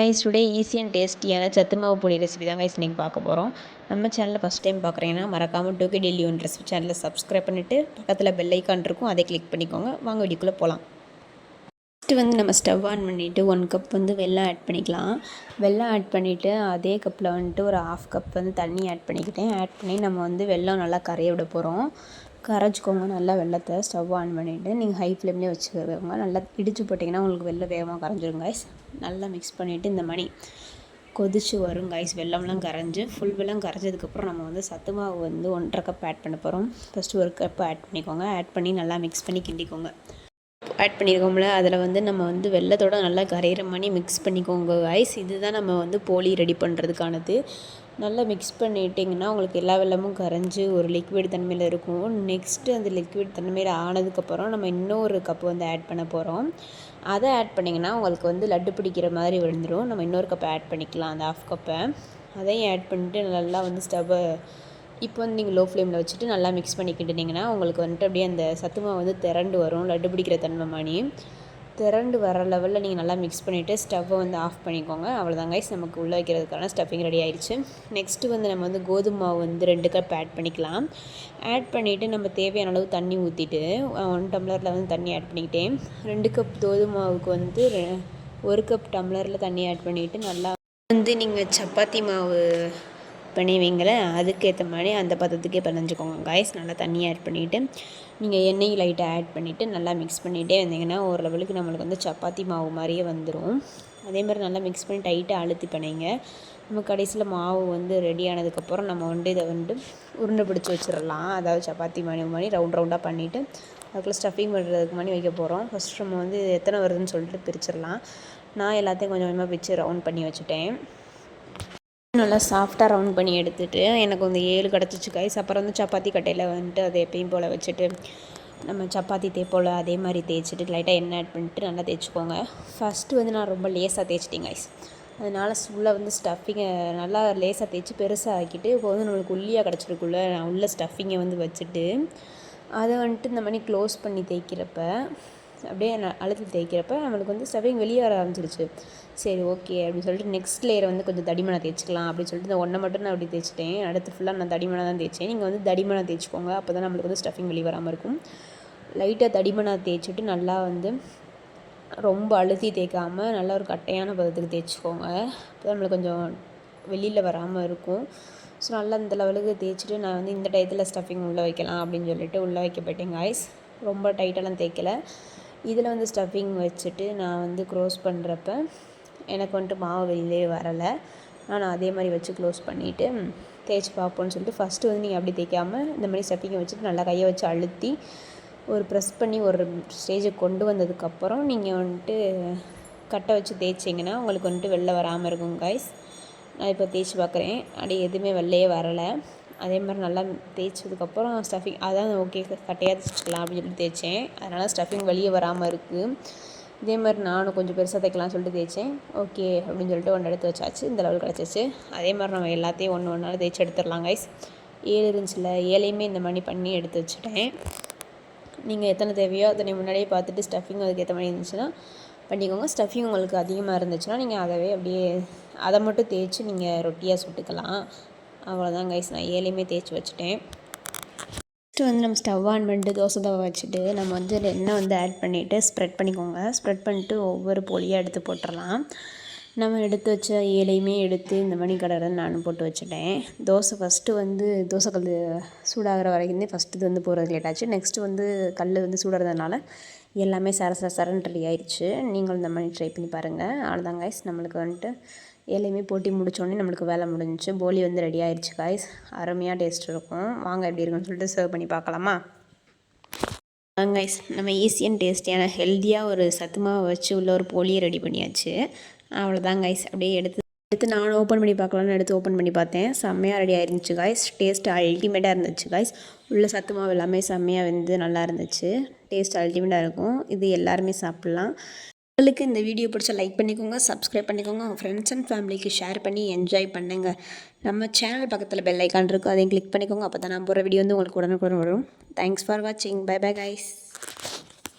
Guys today easy and டேஸ்டியான சத்து மாவு பொடி ரெசிபி தான் காய்ஸ் இன்றைக்கி பார்க்க போகிறோம் நம்ம சேனலில் ஃபஸ்ட் டைம் பார்க்குறீங்கன்னா மறக்காமல் two K Delhi one recipe சேனலில் சப்ஸ்கிரைப் பண்ணிவிட்டு பக்கத்தில் பெல் ஐக்கான் இருக்கும் அதை கிளிக் பண்ணிக்கோங்க. வாங்க வீடியோக்குள்ளே போகலாம் ஃபஸ்ட்டு வந்து நம்ம ஸ்டவ் ஆன் பண்ணிவிட்டு ஒன் கப் வந்து வெள்ளம் ஆட் பண்ணிக்கலாம். வெள்ளம் ஆட் பண்ணிவிட்டு அதே கப்பில் வந்துட்டு ஒரு ஆஃப் கப் வந்து தண்ணி ஆட் பண்ணிக்கிட்டேன். ஆட் பண்ணி நம்ம வந்து வெள்ளம் நல்லா கரைய விட போகிறோம் கரைச்சிக்கோங்க. நல்லா வெள்ளத்தை ஸ்டவ் ஆன் பண்ணிவிட்டு நீங்கள் ஹை ஃப்ளேம்லேயே வச்சுக்கோங்க. நல்லா இடித்து போட்டிங்கன்னா உங்களுக்கு வெள்ளம் வேகமாக கரைஞ்சிரும் காய்ஸ் நல்லா மிக்ஸ் பண்ணிவிட்டு இந்த மணி கொதிச்சு வரும் காய்ஸ் வெள்ளம்லாம் கரைஞ்சி ஃபுல் வெள்ளம் கரைஞ்சதுக்கப்புறம் நம்ம வந்து சத்து மாவு வந்து ஒன்றரை கப் ஆட் பண்ண போகிறோம் ஃபஸ்ட்டு ஒரு கப் ஆட் பண்ணிக்கோங்க. ஆட் பண்ணி நல்லா மிக்ஸ் பண்ணி கிண்டிக்கோங்க. ஆட் பண்ணியிருக்கோம்ல அதில் வந்து நம்ம வந்து வெள்ளத்தோட நல்லா கரையிற மாதிரி மிக்ஸ் பண்ணிக்கோங்க காய்ஸ் இதுதான் நம்ம வந்து போலி ரெடி பண்ணுறதுக்கானது நல்லா மிக்ஸ் பண்ணிட்டிங்கன்னா உங்களுக்கு எல்லா வெள்ளமும் கரைஞ்சி ஒரு லிக்விட் தன்மையில் இருக்கும். நெக்ஸ்ட்டு அந்த லிக்விட் தன்மையில் ஆனதுக்கப்புறம் நம்ம இன்னொரு கப்பு வந்து ஆட் பண்ண போகிறோம் அதை ஆட் பண்ணிங்கன்னா உங்களுக்கு வந்து லட்டு பிடிக்கிற மாதிரி விழுந்துடும் நம்ம இன்னொரு கப்பை ஆட் பண்ணிக்கலாம் அந்த ஆஃப் கப்பை அதையும் ஆட் பண்ணிட்டு நல்லா வந்து ஸ்டவ்வை இப்போ வந்து நீங்கள் லோ ஃப்ளேமில் வச்சுட்டு நல்லா மிக்ஸ் பண்ணிக்கிட்டுனிங்கன்னா உங்களுக்கு வந்துட்டு அப்படியே அந்த சத்துமா வந்து திரண்டு வரும். லட்டு பிடிக்கிற தன்மை மாதிரி திரண்டு வர லெவலில் நீங்கள் நல்லா மிக்ஸ் பண்ணிவிட்டு ஸ்டவ்வை வந்து ஆஃப் பண்ணிக்கோங்க. அவ்வளோதான் கைஸ் நமக்கு உள்ளே வைக்கிறதுக்கான ஸ்டஃபிங் ரெடி ஆயிடுச்சு. நெக்ஸ்ட்டு வந்து நம்ம வந்து கோதுமை மாவு வந்து ரெண்டு கப் ஆட் பண்ணிக்கலாம். ஆட் பண்ணிவிட்டு நம்ம தேவையான அளவு தண்ணி ஊற்றிட்டு ஒன் டம்ளரில் வந்து தண்ணி ஆட் பண்ணிக்கிட்டேன் ரெண்டு கப் கோதுமை மாவுக்கு வந்து ஒரு கப் டம்ளரில் தண்ணி ஆட் பண்ணிவிட்டு நல்லா வந்து நீங்கள் சப்பாத்தி மாவு பண்ணுவீங்களே அதுக்கேற்ற மாதிரி அந்த பதத்துக்கே பிணைஞ்சிக்கோங்க காய்ஸ் நல்லா தண்ணி ஆட் பண்ணிவிட்டு நீங்கள் எண்ணெய் லைட்டாக ஆட் பண்ணிவிட்டு நல்லா மிக்ஸ் பண்ணிகிட்டே வந்தீங்கன்னா ஒரு லெவலுக்கு நம்மளுக்கு வந்து சப்பாத்தி மாவு மாதிரியே வந்துடும் அதே மாதிரி நல்லா மிக்ஸ் பண்ணி டைட்டாக அழுத்தி பண்ணிங்க. நம்ம கடைசியில் மாவு வந்து ரெடி ஆனதுக்கப்புறம் நம்ம வந்து இதை வந்து உருண்டை பிடிச்சி வச்சிடலாம். அதாவது சப்பாத்தி மணி மாதிரி ரவுண்ட் ரவுண்டாக பண்ணிவிட்டு அதுக்குள்ளே ஸ்டஃபிங் பண்ணுறதுக்கு மாதிரி வைக்க போகிறோம் ஃபஸ்ட் நம்ம வந்து எத்தனை வருதுன்னு சொல்லிட்டு பிரிச்சிடலாம். நான் எல்லாத்தையும் கொஞ்சம் கொஞ்சமாக பிரித்து ரவுண்ட் பண்ணி வச்சுட்டேன். நல்லா சாஃப்டாக ரவுண்ட் பண்ணி எடுத்துகிட்டு எனக்கு வந்து ஏழு கிடச்சிச்சு கைஸ் அப்புறம் வந்து சப்பாத்தி கட்டையில் வந்துட்டு அதை எப்பயும் போல் வச்சுட்டு நம்ம சப்பாத்தி தேய்ப்போல் அதே மாதிரி தேய்ச்சிட்டு லைட்டாக எண்ணெய் ஆட் பண்ணிட்டு நல்லா தேய்ச்சிக்கோங்க. ஃபஸ்ட்டு வந்து நான் ரொம்ப லேஸாக தேய்ச்சிட்டேன் கைஸ் அதனால் உள்ளே வந்து ஸ்டஃபிங்கை நல்லா லேஸாக தேய்ச்சி பெருசாக ஆக்கிட்டு இப்போ வந்து நம்மளுக்கு உள்ளியாக கிடச்சிருக்குள்ள நான் உள்ள ஸ்டஃபிங்கை வந்து வச்சுட்டு அதை வந்துட்டு இந்த மாதிரி க்ளோஸ் பண்ணி தேய்க்கிறப்ப அப்படியே அழுத்தி தேய்க்கிறப்ப நம்மளுக்கு வந்து ஸ்டஃபிங் வெளியே வர ஆரம்பிச்சிருச்சு. சரி ஓகே அப்படின்னு சொல்லிட்டு நெக்ஸ்ட் லேயரை வந்து கொஞ்சம் தடிமனை தேய்ச்சிக்கலாம் அப்படின்னு சொல்லிட்டு இந்த ஒன்றை மட்டும் நான் அப்படி தேய்ச்சிட்டேன். அடுத்து ஃபுல்லாக நான் தடிமனை தான் தேய்ச்சேன். நீங்கள் வந்து தடிமனை தேய்ச்சிக்கோங்க. அப்போ தான் நம்மளுக்கு வந்து ஸ்டஃபிங் வெளியே வராமல் இருக்கும். லைட்டாக தடிமனாக தேய்ச்சிட்டு நல்லா வந்து ரொம்ப அழுத்தி தேய்க்காமல் நல்லா ஒரு கட்டையான பதத்துக்கு தேய்ச்சிக்கோங்க. அப்போ தான் நம்மளுக்கு கொஞ்சம் வெளியில் வராமல் இருக்கும். ஸோ நல்லா இந்த லெவலுக்கு தேய்ச்சிட்டு நான் வந்து இந்த டயத்தில் ஸ்டஃபிங் உள்ளே வைக்கலாம் அப்படின்னு சொல்லிட்டு உள்ளே வைக்க போயிட்டேன் காய்ஸ் ரொம்ப டைட்டெல்லாம் தேய்க்கலை. இதில் வந்து ஸ்டஃபிங் வச்சுட்டு நான் வந்து க்ளோஸ் பண்ணுறப்ப எனக்கு வந்துட்டு மாவு வெளியிலே வரலை. நான் அதே மாதிரி வச்சு க்ளோஸ் பண்ணிவிட்டு தேய்ச்சி பார்ப்போம்னு சொல்லிட்டு ஃபஸ்ட்டு வந்து நீங்கள் அப்படி தேய்க்காமல் இந்த மாதிரி ஸ்டஃபிங்கை வச்சுட்டு நல்லா கையை வச்சு அழுத்தி ஒரு ப்ரெஸ் பண்ணி ஒரு ஸ்டேஜுக்கு கொண்டு வந்ததுக்கப்புறம் நீங்கள் வந்துட்டு கட்டை வச்சு தேய்ச்சிங்கன்னா உங்களுக்கு வந்துட்டு வெளில வராமல் இருக்கும் காய்ஸ் நான் இப்போ தேய்ச்சி பார்க்குறேன். அப்படி எதுவுமே வெளிலையே வரலை. அதே மாதிரி நல்லா தேய்ச்சதுக்கப்புறம் ஸ்டஃபிங் அதான் ஓகே கட்டையாக தைச்சிக்கலாம் அப்படின்னு சொல்லி தேய்ச்சேன். அதனால் ஸ்டஃபிங் வெளியே வராமல் இருக்குது இதே மாதிரி நானும் கொஞ்சம் பெருசாக தைக்கலாம்னு சொல்லிட்டு தேய்ச்சேன். ஓகே அப்படின்னு சொல்லிட்டு ஒன்று எடுத்து வச்சாச்சு. இந்த லெவல் கிடச்சிச்சு. அதே மாதிரி நம்ம எல்லாத்தையும் ஒன்று ஒன்றால் தேய்ச்சி எடுத்துடலாம் கைஸ் ஏழு இருந்துச்சுல ஏழையுமே இந்த மாதிரி பண்ணி எடுத்து வச்சுட்டேன். நீங்கள் எத்தனை தேவையோ அத்தனை முன்னாடியே பார்த்துட்டு ஸ்டஃபிங் அதுக்கு ஏற்ற மாதிரி இருந்துச்சுன்னா பண்ணிக்கோங்க. ஸ்டஃபிங் உங்களுக்கு அதிகமாக இருந்துச்சுன்னா நீங்கள் அதவே அப்படியே அதை மட்டும் தேய்ச்சி நீங்கள் ரொட்டியாக சுட்டுக்கலாம். அவ்வளோதான் கைஸ் நான் ஏழையுமே தேய்ச்சி வச்சுட்டேன். ஃபஸ்ட்டு வந்து நம்ம ஸ்டவ் ஆன் பண்ணிட்டு தோசை தவை வச்சுட்டு நம்ம வந்து எண்ணெய் வந்து ஆட் பண்ணிவிட்டு ஸ்ப்ரெட் பண்ணிக்கோங்க. ஸ்ப்ரெட் பண்ணிட்டு ஒவ்வொரு பொலியாக எடுத்து போட்டுடலாம் நம்ம எடுத்து வச்ச ஏழையுமே எடுத்து இந்த மணி கடை நான் போட்டு வச்சுட்டேன். தோசை ஃபஸ்ட்டு வந்து தோசை கல் சூடாகிற வரைக்குமே ஃபஸ்ட்டு இது வந்து போகிறது லேட் ஆச்சு. நெக்ஸ்ட்டு வந்து கல் வந்து சூடுறதுனால எல்லாமே சர சர சரன் ரெடி ஆயிடுச்சு நீங்களும் இந்த மாதிரி ட்ரை பண்ணி பாருங்கள் அவ்வளோதான் கைஸ் நம்மளுக்கு வந்துட்டு ஏழையுமே போட்டி முடித்தோடனே நம்மளுக்கு வேலை முடிஞ்சிச்சு. போலி வந்து ரெடி ஆயிடுச்சு காய்ஸ் அருமையாக டேஸ்ட் இருக்கும். வாங்க எப்படி இருக்குன்னு சொல்லிட்டு சர்வ் பண்ணி பார்க்கலாமா? கைஸ் நம்ம ஈஸி டேஸ்டியான ஹெல்த்தியாக ஒரு சத்துமாவை வச்சு உள்ள ஒரு போலியை ரெடி பண்ணியாச்சு. அவ்வளோதான் கைஸ் அப்படியே எடுத்து எடுத்து நானும் ஓப்பன் பண்ணி பார்க்கலான்னு எடுத்து ஓப்பன் பண்ணி பார்த்தேன். செம்மையாக ரெடி ஆயிருந்துச்சு காய்ஸ் டேஸ்ட் அல்டிமேட்டாக இருந்துச்சு காய்ஸ் உள்ள சத்து மாவு எல்லாமே செம்மையாக வந்து நல்லா இருந்துச்சு. டேஸ்ட் அல்டிமேட்டாக இருக்கும். இது எல்லாருமே சாப்பிட்லாம். உங்களுக்கு இந்த வீடியோ பிடிச்ச லைக் பண்ணிக்கோங்க சப்ஸ்கிரைப் பண்ணிக்கோங்க உங்கள் ஃப்ரெண்ட்ஸ் அண்ட் ஃபேமிலிக்கு ஷேர் பண்ணி என்ஜாய் பண்ணுங்கள் நம்ம சேனல் பக்கத்தில் பெல் ஐக்கான் இருக்கும் அதையும் கிளிக் பண்ணிக்கோங்க. அப்போ தான் நான் போகிற வீடியோ வந்து உங்களுக்கு உடனுக்குடன் வரும். தேங்க்ஸ் ஃபார் வாட்சிங் பை பை கைஸ்